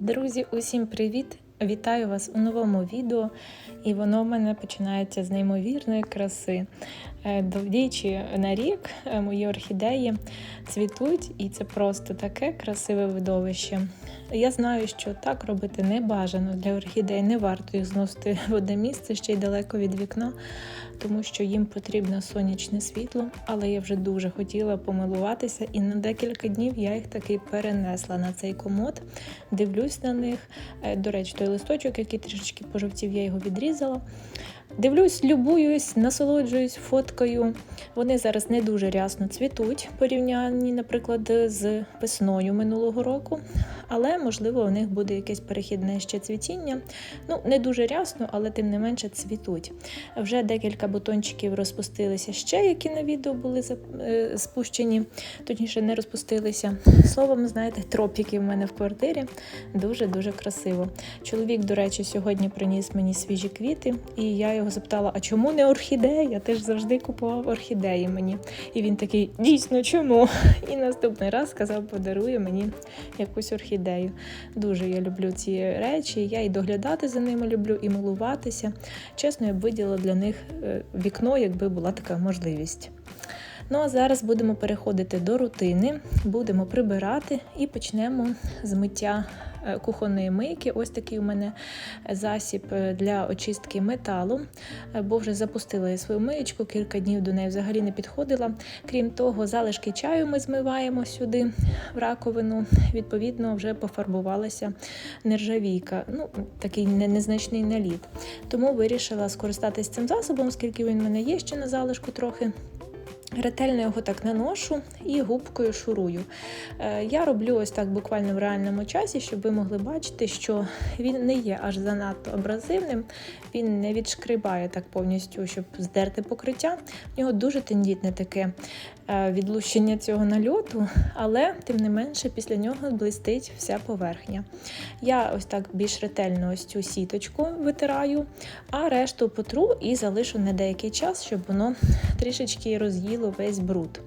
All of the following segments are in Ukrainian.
Друзі, усім привіт! Вітаю вас у новому відео, і воно в мене починається з неймовірної краси. Е, Двічі на рік е, мої орхідеї цвітуть, і це просто таке красиве видовище. Я знаю, що так робити не бажано для орхідей, не варто їх зносити в одне місце ще й далеко від вікна, тому що їм потрібно сонячне світло, але я вже дуже хотіла помилуватися, і на декілька днів я їх таки перенесла на цей комод. Дивлюсь на них. Е, До речі, той листочок, який трішечки пожовтів, я його відрізала. ela Дивлюсь, любуюсь, насолоджуюсь фоткою. Вони зараз не дуже рясно цвітуть, порівнянні, наприклад, з весною минулого року. Але, можливо, у них буде якесь перехідне ще цвітіння. Ну, не дуже рясно, але тим не менше цвітуть. Вже декілька бутончиків розпустилися ще, які на відео були е, спущені, точніше, не розпустилися. Словом, знаєте, тропіки в мене в квартирі дуже-дуже красиво. Чоловік, до речі, сьогодні приніс мені свіжі квіти, і я його запитала: а чому не орхідея? Ти ж завжди купував орхідеї мені. І він такий, дійсно, чому? І наступний раз сказав, подарує мені якусь орхідею. Дуже я люблю ці речі. Я і доглядати за ними люблю, і милуватися. Чесно, я б виділа для них е, вікно, якби була така можливість. Ну а зараз будемо переходити до рутини, будемо прибирати і почнемо з миття кухонної мийки. Ось такий у мене засіб е, для очистки металу, е, бо вже запустила я свою миєчку, кілька днів до неї взагалі не підходила. Крім того, залишки чаю ми змиваємо сюди в раковину. Відповідно, вже пофарбувалася нержавійка. Ну, такий незначний наліт. Тому вирішила скористатись цим засобом, оскільки він в мене є ще на залишку трохи. Ретельно його так наношу і губкою шурую. Е, Я роблю ось так буквально в реальному часі, щоб ви могли бачити, що він не є аж занадто абразивним, він не відшкрибає так повністю, щоб здерти покриття. В нього дуже тендітне таке е, відлущення цього нальоту, але тим не менше після нього блистить вся поверхня. Я ось так більш ретельно ось цю сіточку витираю, а решту потру і залишу на деякий час, щоб воно трішечки роз'їло весь бруд.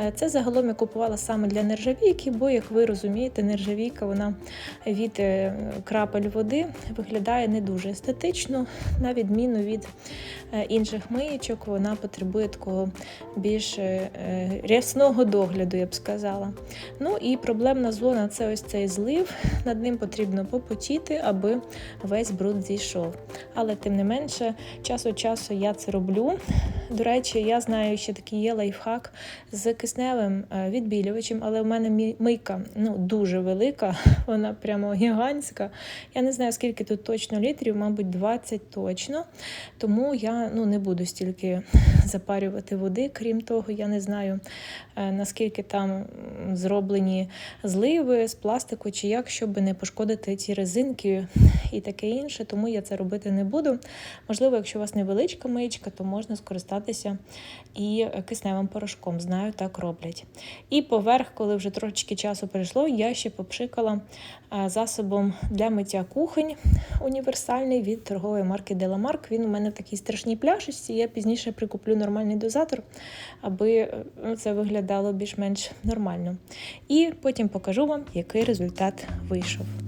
Е, Це загалом я купувала саме для нержавійки, бо, як ви розумієте, нержавійка вона від е, крапель води виглядає не дуже естетично, на відміну від е, інших миєчок, вона потребує такого більш рясного догляду, я б сказала. Ну і проблемна зона це ось цей злив. Над ним потрібно попотіти, аби весь бруд зійшов. Але тим не менше, час від часу я це роблю. До речі, я знаю, що такий є лайфхак з кисневим е, відбілювачем, але в мене мийка ну, дуже велика, вона прямо гігантська. Я не знаю, скільки тут точно літрів, мабуть, 20 точно. Тому я ну, не буду стільки запарювати води. Крім того, я не знаю, е, наскільки там зроблені зливи з пластику чи як, щоб не пошкодити ці резинки і таке інше. Тому я це робити не буду. Можливо, якщо у вас невеличка миєчка, то можна скористатися і кисневим порошком. Знаю, так роблять. І поверх, коли вже трошечки часу пройшло, я ще попшикала засобом для миття кухонь універсальний від торгової марки Delamark. Він у мене в такій страшній пляшечці. Я пізніше прикуплю нормальний дозатор, аби е, це виглядало більш-менш нормально. І потім покажу вам, який результат вийшов.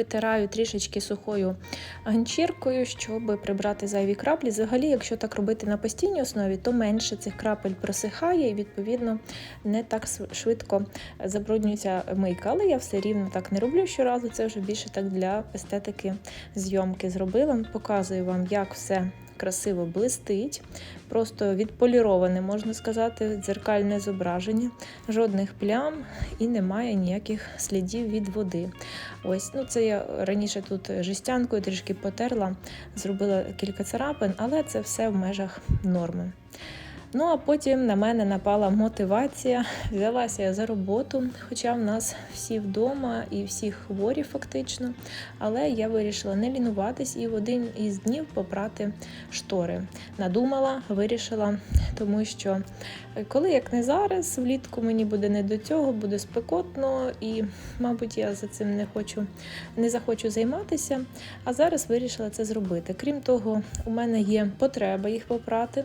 Витираю трішечки сухою ганчіркою, щоб прибрати зайві краплі. Взагалі, якщо так робити на постійній основі, то менше цих крапель просихає і, відповідно, не так швидко забруднюється мийка. Але я все рівно так не роблю щоразу. Це вже більше так для естетики зйомки зробила. Показую вам, як все красиво блистить. Просто відполіроване, можна сказати, дзеркальне зображення, жодних плям і немає ніяких слідів від води. Ось, ну це я раніше тут жестянкою трішки потерла, зробила кілька царапин, але це все в межах норми. Ну а потім на мене напала мотивація, взялася я за роботу, хоча в нас всі вдома і всі хворі фактично. Але я вирішила не лінуватись і в один із днів попрати штори. Надумала, вирішила, тому що е, коли як не зараз, влітку мені буде не до цього, буде спекотно, і, мабуть, я за цим не хочу, не захочу займатися. А зараз вирішила це зробити. Крім того, у мене є потреба їх попрати.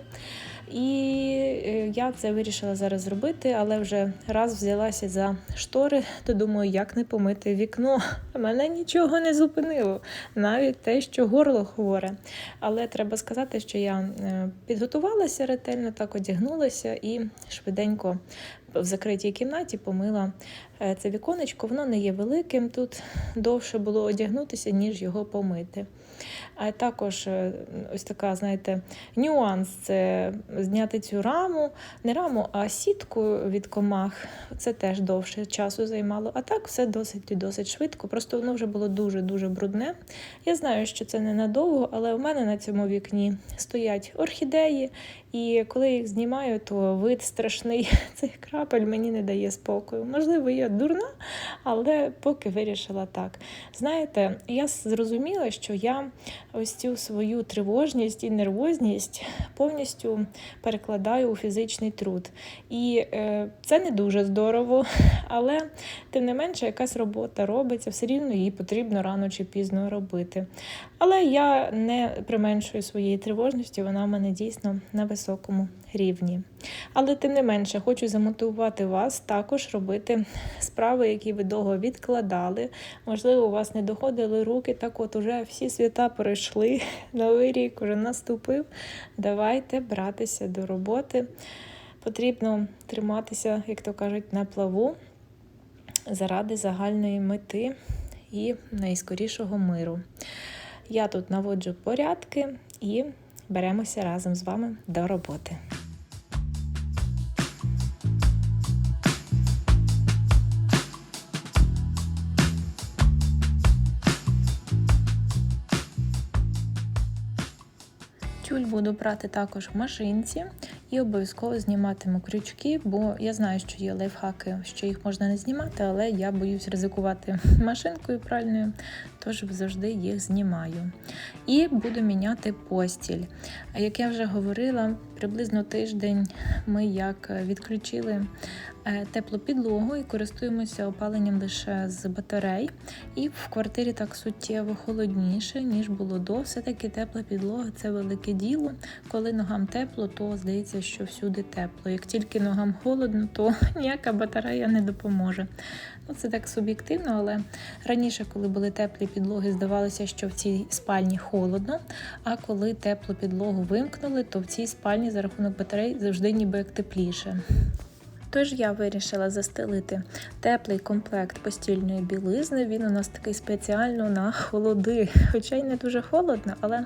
І е, я це вирішила зараз зробити, але вже раз взялася за штори, то думаю, як не помити вікно. Мене нічого не зупинило, навіть те, що горло хворе. Але треба сказати, що я е, підготувалася ретельно, так одягнулася і швиденько в закритій кімнаті помила е, це віконечко. Воно не є великим. Тут довше було одягнутися, ніж його помити. А також е, ось така, знаєте, нюанс це зняти цю раму, не раму, а сітку від комах. Це теж довше часу займало. А так все досить і досить швидко. Просто воно вже було дуже-дуже брудне. Я знаю, що це ненадовго, але у мене на цьому вікні стоять орхідеї, і коли їх знімаю, то вид страшний цих крапель мені не дає спокою. Можливо, я дурна, але поки вирішила так. Знаєте, я зрозуміла, що я ось цю свою тривожність і нервозність повністю перекладаю у фізичний труд. І е, це не дуже здорово, але тим не менше якась робота робиться, все рівно її потрібно рано чи пізно робити. Але я не применшую своєї тривожності, вона в мене дійсно на високому рівні. Але тим не менше, хочу замотивувати вас також робити справи, які ви довго відкладали. Можливо, у вас не доходили руки. Так от уже всі свята пройшли, новий рік уже наступив. Давайте братися до роботи. Потрібно триматися, як то кажуть, на плаву заради загальної мети і найскорішого миру. Я тут наводжу порядки і беремося разом з вами до роботи. Тюль буду брати також в машинці і обов'язково зніматиму крючки, бо я знаю, що є лайфхаки, що їх можна не знімати, але я боюсь ризикувати машинкою пральною, тож завжди їх знімаю. І буду міняти постіль. Як я вже говорила, приблизно тиждень ми як відключили е, теплу підлогу і користуємося опаленням лише з батарей. І в квартирі так суттєво холодніше, ніж було до. Все-таки тепла підлога це велике діло. Коли ногам тепло, то здається, що всюди тепло. Як тільки ногам холодно, то ніяка батарея не допоможе. Ну, Це так суб'єктивно, але раніше, коли були теплі підлоги, здавалося, що в цій спальні холодно. А коли теплу підлогу вимкнули, то в цій спальні за рахунок батарей завжди ніби як тепліше. Тож я вирішила застелити теплий комплект постільної білизни. Він у нас такий спеціально на холоди, хоча й не дуже холодно, але,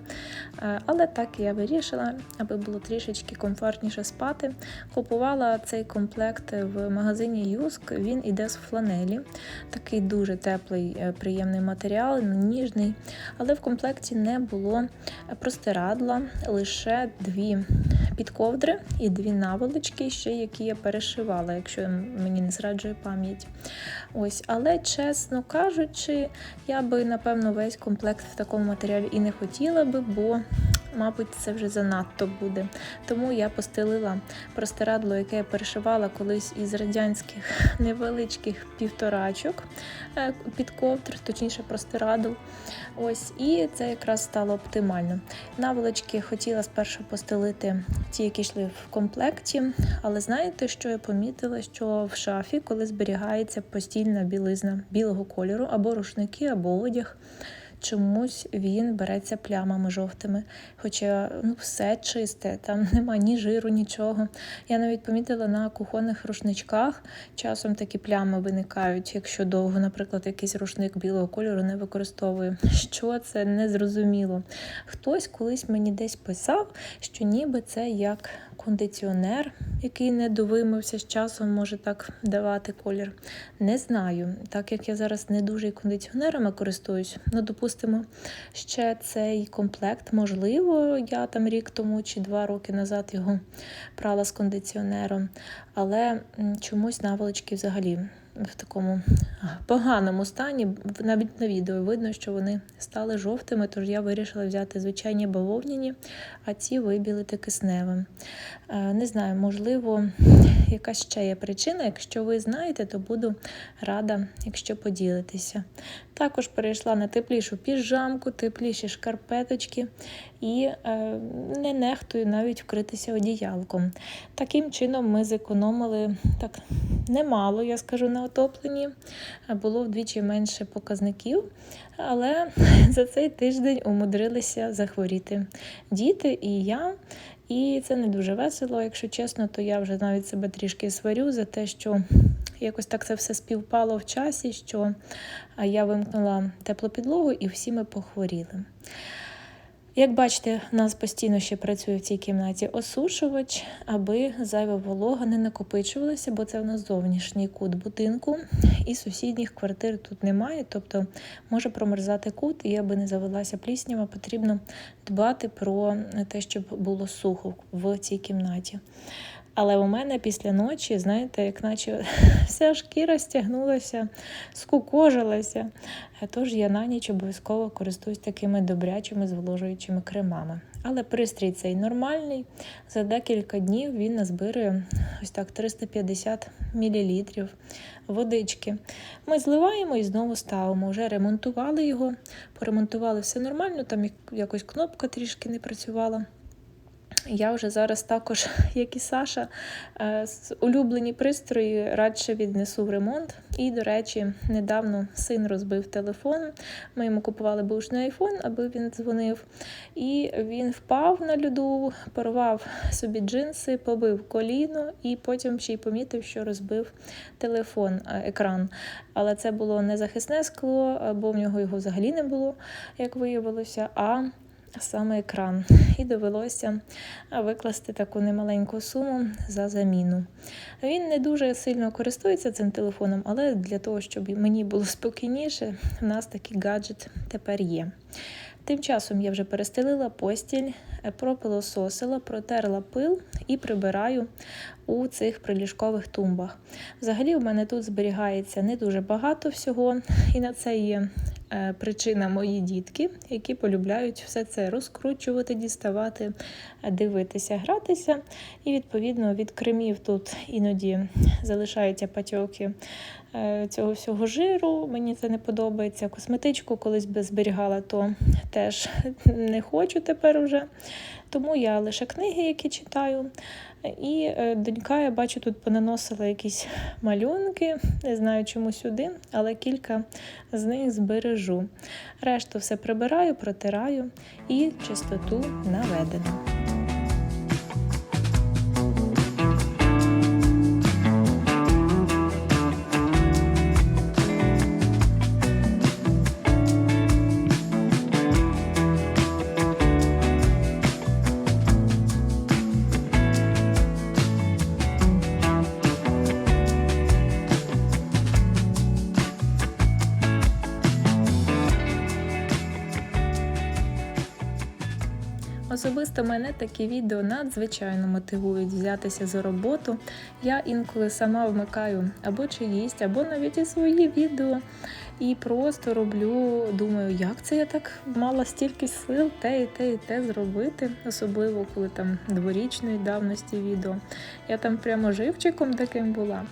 е, але так я вирішила, аби було трішечки комфортніше спати. Купувала цей комплект в магазині Юск. Він іде з фланелі, такий дуже теплий, е, приємний матеріал, ніжний. Але в комплекті не було простирадла, лише дві підковдри і дві наволочки, ще які я перешивала, якщо мені не зраджує пам'ять. Ось, Але, чесно кажучи, я би, напевно, весь комплект в такому матеріалі і не хотіла би, бо мабуть, це вже занадто буде. Тому я постелила простирадло, яке я перешивала колись із радянських невеличких півторачок е, під ковдр, точніше простирадл. Ось, і це якраз стало оптимально. Наволочки хотіла спершу постелити ті, які йшли в комплекті, але знаєте, що я помітила? Що в шафі, коли зберігається постільна білизна білого кольору, або рушники, або одяг, чомусь він береться плямами жовтими. Хоча ну, все чисте, там нема ні жиру, нічого. Я навіть помітила на кухонних рушничках часом такі плями виникають, якщо довго, наприклад, якийсь рушник білого кольору не використовую. Що це незрозуміло. Хтось колись мені десь писав, що ніби це як кондиціонер, який не довимився з часом, може так давати колір. Не знаю. Так як я зараз не дуже кондиціонерами користуюсь, ну допустимо, ще цей комплект, можливо, я там рік тому чи два роки назад його прала з кондиціонером, але чомусь наволочки взагалі в такому поганому стані. Навіть на відео видно, що вони стали жовтими, тож я вирішила взяти звичайні бавовняні, а ці вибілити кисневим. Е, не знаю, можливо, якась ще є причина. Якщо ви знаєте, то буду рада, якщо поділитеся. Також перейшла на теплішу піжамку, тепліші шкарпеточки і е, не нехтую навіть вкритися одіялком. Таким чином ми зекономили так немало, я скажу, на отопленні. Було вдвічі менше показників, але за цей тиждень умудрилися захворіти діти і я. І це не дуже весело, якщо чесно, то я вже навіть себе трішки сварю за те, що якось так це все співпало в часі, що я вимкнула теплу підлогу і всі ми похворіли. Як бачите, у нас постійно ще працює в цій кімнаті осушувач, аби зайва волога не накопичувалася, бо це в нас зовнішній кут будинку, і сусідніх квартир тут немає, тобто може промерзати кут, і аби не завелася пліснява, потрібно дбати про те, щоб було сухо в цій кімнаті. Але у мене після ночі, знаєте, як наче вся шкіра стягнулася, скукожилася. Тож я на ніч обов'язково користуюсь такими добрячими зволожуючими кремами. Але пристрій цей нормальний. За декілька днів він назбирує ось так 350 мл водички. Ми зливаємо і знову ставимо. Вже ремонтували його, поремонтували все нормально, там якось кнопка трішки не працювала. Я вже зараз також, як і Саша, е, улюблені пристрої радше віднесу в ремонт. І, до речі, недавно син розбив телефон. Ми йому купували бушний айфон, аби він дзвонив. І він впав на льоду, порвав собі джинси, побив коліно, і потім ще й помітив, що розбив телефон, е, екран. Але це було не захисне скло, бо в нього його взагалі не було, як виявилося. а саме екран, і довелося викласти таку немаленьку суму за заміну. Він не дуже сильно користується цим телефоном, але для того, щоб мені було спокійніше, в нас такий гаджет тепер є. Тим часом я вже перестелила постіль, пропилососила, протерла пил і прибираю у цих приліжкових тумбах. Взагалі, в мене тут зберігається не дуже багато всього, і на це є Е, причина мої дітки, які полюбляють все це розкручувати, діставати, дивитися, гратися. І, відповідно, від кремів тут іноді залишаються патьоки е, цього всього жиру. Мені це не подобається. Косметичку колись би зберігала, то теж не хочу тепер уже. Тому я лише книги, які читаю. І е, донька, я бачу, тут понаносила якісь малюнки, не знаю, чому сюди, але кілька з них збережу. Решту все прибираю, протираю і чистоту наведено. Особисто мене такі відео надзвичайно мотивують взятися за роботу. Я інколи сама вмикаю або чиїсть, або навіть і свої відео. і просто роблю, думаю, як це я так мала стільки сил те і те, і те зробити, особливо коли там дворічної давності відео. Я там прямо живчиком таким була.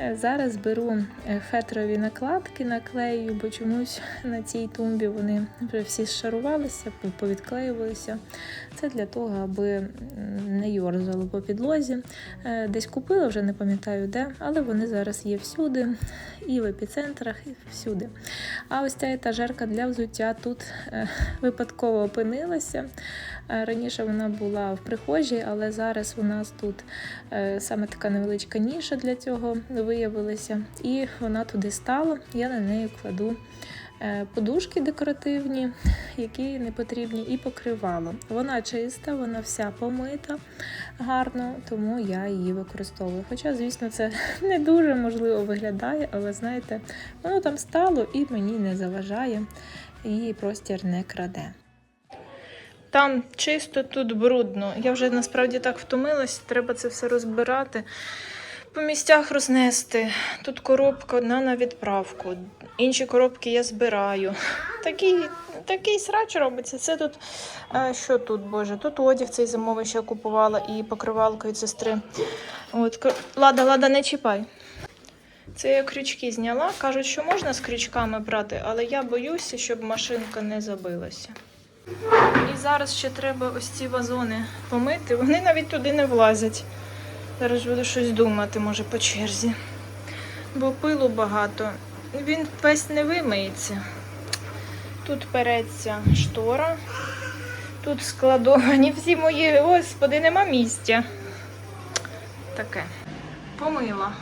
Е, Зараз беру е, фетрові накладки, наклею, бо чомусь на цій тумбі вони вже всі зшарувалися, повідклеювалися. Це для того, аби не йорзало по підлозі. Е, Десь купила, вже не пам'ятаю де, але вони зараз є всюди, і в епіцентрах, і всюди. А ось ця етажерка для взуття тут випадково опинилася. Раніше вона була в прихожій, але зараз у нас тут саме така невеличка ніша для цього виявилася. І вона туди стала. Я на неї кладу е, подушки декоративні, які не потрібні, і покривало. Вона чиста, вона вся помита гарно, тому я її використовую. Хоча, звісно, це не дуже можливо виглядає, але знаєте, воно там стало і мені не заважає, і простір не краде. Там чисто, тут брудно. Я вже насправді так втомилась, треба це все розбирати. По місцях рознести. Тут коробка одна на відправку. Інші коробки я збираю. Такий, такий срач робиться. Це тут. е, що тут, Боже? Тут одяг цей зимовий ще купувала і покривалка від сестри. От, Лада, лада, не чіпай. Це я крючки зняла. Кажуть, що можна з крючками брати, але я боюся, щоб машинка не забилася. І зараз ще треба ось ці вазони помити. Вони навіть туди не влазять. Зараз буду щось думати, може, по черзі. Бо пилу багато. Він весь не вимиється. Тут переться штора. Тут складовані всі мої. Господи, нема місця. Таке. Помила.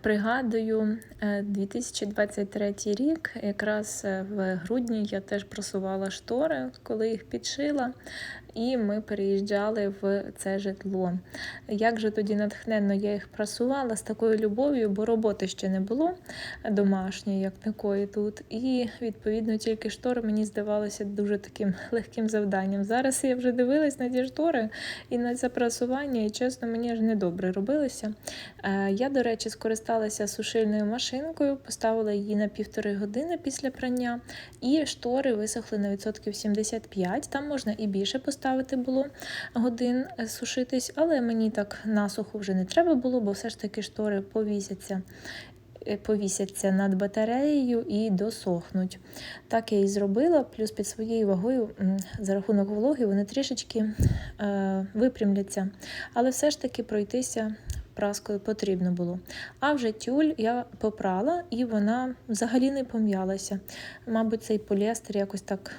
Пригадую, е, 2023 рік, якраз е, в грудні я теж просувала штори, коли їх підшила, і ми переїжджали в це житло. Як же тоді натхненно я їх прасувала з такою любов'ю, бо роботи ще не було домашньої, як такої тут. І відповідно тільки штори мені здавалося дуже таким легким завданням. Зараз я вже дивилась на ті штори і на це прасування, і чесно, мені аж недобре робилося. Е, Я, до речі, скористалася сушильною машинкою, поставила її на півтори години після прання, і штори висохли на відсотків 75. Там можна і більше поставити було годин е, сушитись, але мені так насухо вже не треба було, бо все ж таки штори повісяться. е, Повісяться над батареєю і досохнуть. Так я і зробила, плюс під своєю вагою за рахунок вологи вони трішечки е, випрямляться. Але все ж таки пройтися праскою потрібно було. А вже тюль я попрала, і вона взагалі не пом'ялася. Мабуть, цей поліестер якось так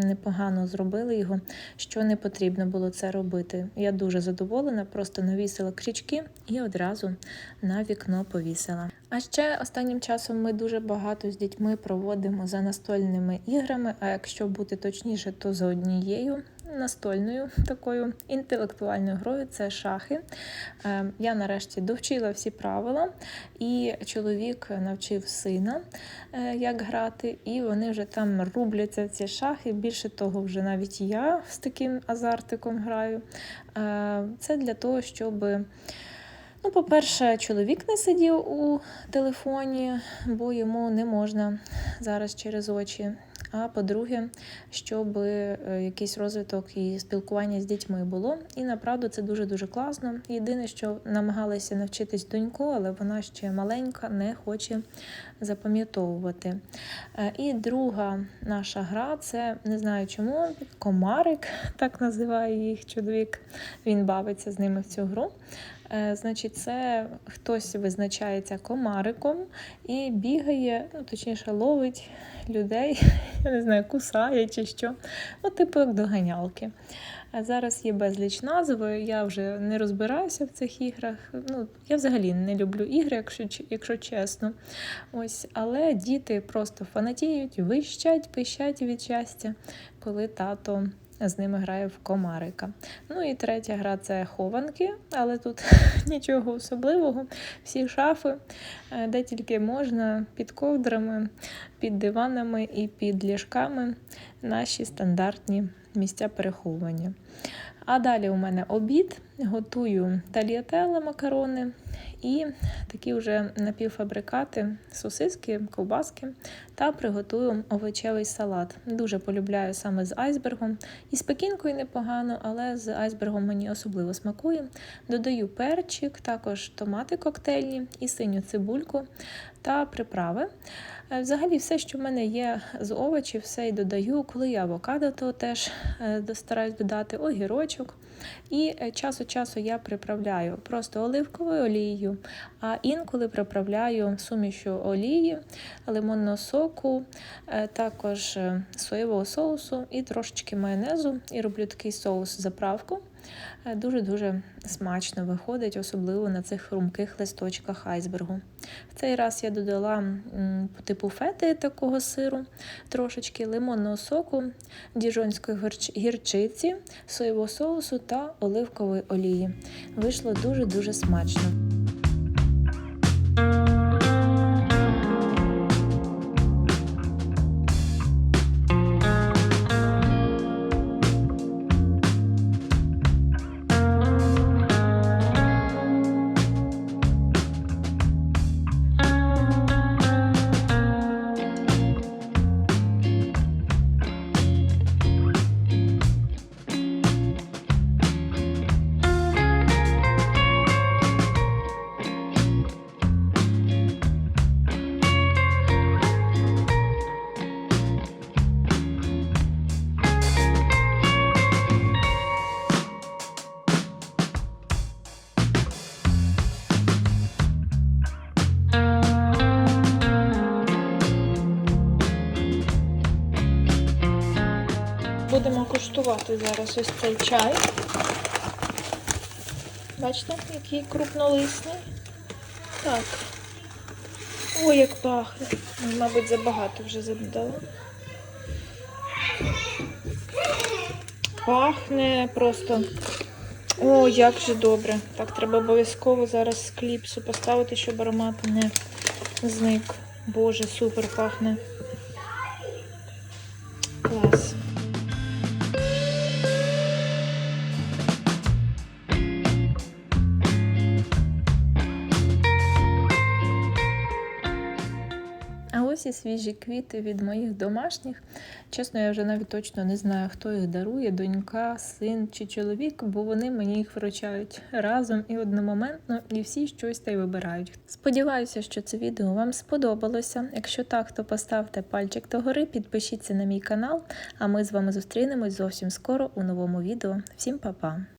непогано зробили його, що не потрібно було це робити. Я дуже задоволена, просто навісила крючки і одразу на вікно повісила. А ще останнім часом ми дуже багато з дітьми проводимо за настольними іграми, а якщо бути точніше, то за однією настольною такою інтелектуальною грою це шахи. Е, Я нарешті довчила всі правила, і чоловік навчив сина, е, як грати, і вони вже там рубляться в ці шахи. Більше того, вже навіть я з таким азартиком граю. Е, Це для того, щоб. Ну, по-перше, чоловік не сидів у телефоні, бо йому не можна зараз через очі. А по-друге, щоб е, якийсь розвиток і спілкування з дітьми було. І направду це дуже-дуже класно. Єдине, що намагалася навчитись доньку, але вона ще маленька, не хоче запам'ятовувати. Е, І друга наша гра це не знаю чому, комарик, так називає їх чоловік. Він бавиться з ними в цю гру. Е, Значить, це хтось визначається комариком і бігає, ну точніше, ловить людей, я не знаю, кусає чи що. Ну, типу як доганялки. А зараз є безліч назв, я вже не розбираюся в цих іграх. Ну, я взагалі не люблю ігри, якщо, якщо чесно. Ось, але діти просто фанатіють, вищать, пищать від щастя, коли тато з ними грає в комарика. Ну і третя гра це хованки, але тут нічого особливого. Всі шафи, е, де тільки можна, під ковдрами, під диванами і під ліжками наші стандартні місця переховування. А далі у мене обід, готую тальятеле макарони і такі вже напівфабрикати, сосиски, ковбаски та приготую овочевий салат. Дуже полюбляю саме з айсбергом. І з пекінкою непогано, але з айсбергом мені особливо смакує. Додаю перчик, також томати коктейльні і синю цибульку та приправи. Е, Взагалі, все, що в мене є з овочів, все і додаю. Коли є авокадо, то теж е, стараюсь додати огірочок. І е, час від часу я приправляю просто оливковою олією, а інколи приправляю сумішю олії, лимонного соку, е, також е, соєвого соусу і трошечки майонезу. І роблю такий соус заправку. Е, Дуже-дуже смачно виходить, особливо на цих хрумких листочках айсбергу. В цей раз я додала типу фети такого сиру, трошечки лимонного соку, діжонської гірчиці, соєвого соусу та оливкової олії. Вийшло дуже-дуже смачно. Будемо зараз ось цей чай. Бачите, який крупнолисний. Так. Ой, як пахне. Ну, Мабуть, забагато вже задодала. Пахне просто. О, як же добре. Так, треба обов'язково зараз кліпсу поставити, щоб аромат не зник. Боже, супер пахне. Клас. А ось і свіжі квіти від моїх домашніх. Чесно, я вже навіть точно не знаю, хто їх дарує, донька, син чи чоловік, бо вони мені їх вручають разом і одномоментно, і всі щось та й вибирають. Сподіваюся, що це відео вам сподобалося. Якщо так, то поставте пальчик догори, підпишіться на мій канал, а ми з вами зустрінемось зовсім скоро у новому відео. Всім па-па!